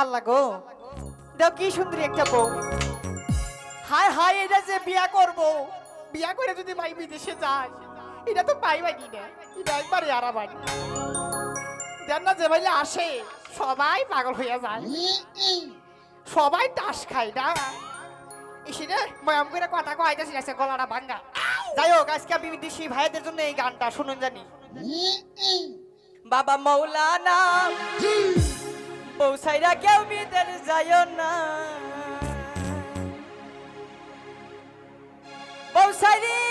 আল্লাহ গো। দেও কি সুন্দরী একটা বউ। হায় হায় এটা যে বিয়া করব। বিয়া করে যদি ভাই বিদেশে যায় এটা তো পাইবাই না এটা একবারে আরাবাই দেন না যে ভাইলে আসে সবাই পাগল হইয়া যায়। সবাই তাস খায় না। ইসিরে ময়াম করে কথা কইতেছি আছে গলাটা ভাঙ্গা। যাই হোক আজকে আমি বিদেশি ভাইদের জন্য এই গানটা শুনুন জানি। বাবা মৌলানা। পৌঁছাইরা কেউ বিদের যায় না। পৌঁছাইয়া